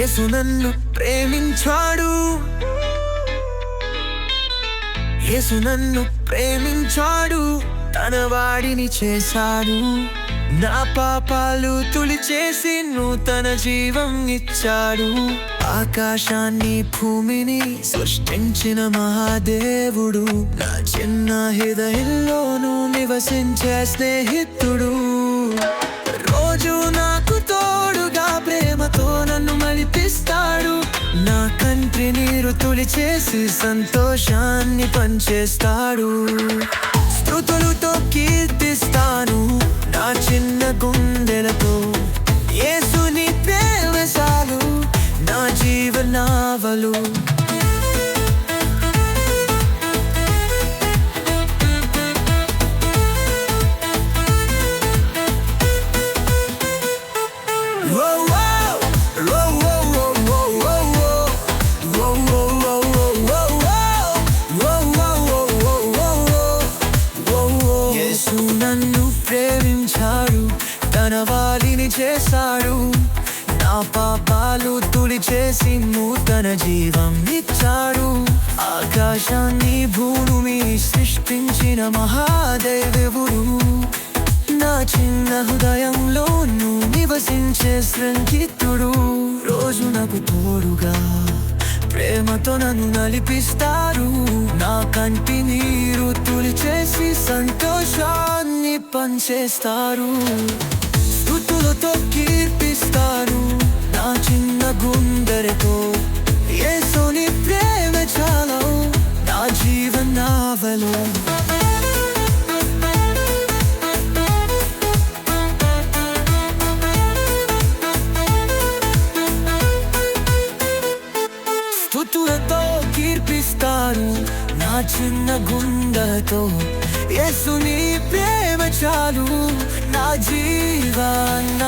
యేసు నన్ను ప్రేమించాడు. యేసు నన్ను ప్రేమించాడు. తన వాడిని చేశాడు. నా పాపాలు తులిచేసి నూతన జీవం ఇచ్చాడు. ఆకాశాన్ని భూమిని సృష్టించిన మహాదేవుడు. నా చిన్న హృదయంలోనూ నివసించే స్నేహితుడు. నీరు చేసి సంతోషాన్ని పంచేస్తాడు. స్థుతులతో కీర్తిస్తాను నా చిన్న గుండెలతో. యేసుని ప్రేమశాలు నా జీవనావలు. యేసు నన్ను ప్రేమించాడు. తన వాలిని చేశాడు. నా పాపాలు తుడిచేసి నూతన జీవం ఇచ్చాడు. ఆకాశాన్ని భూమి సృష్టించిన మహాదేవుడు. నా చిన్న హృదయంలోను నివసించే శృంకితుడు రోజు నాకు తోడుగా ప్రేమతో నన్ను నలిపిస్తారు నా కంటి నీరు తులిచేసి సంతోషాన్ని పంచేస్తారు. స్థుతులతో కీర్తిస్తారు. నా చిన్న గుండెలతో యేసుని ప్రేమ చాలా నా జీవనావలో. స్థుతులతో కీర్పిస్తారు నా చిన్న గుండెతో యేసుని ప్రేమ చాలు నా జీవనావలో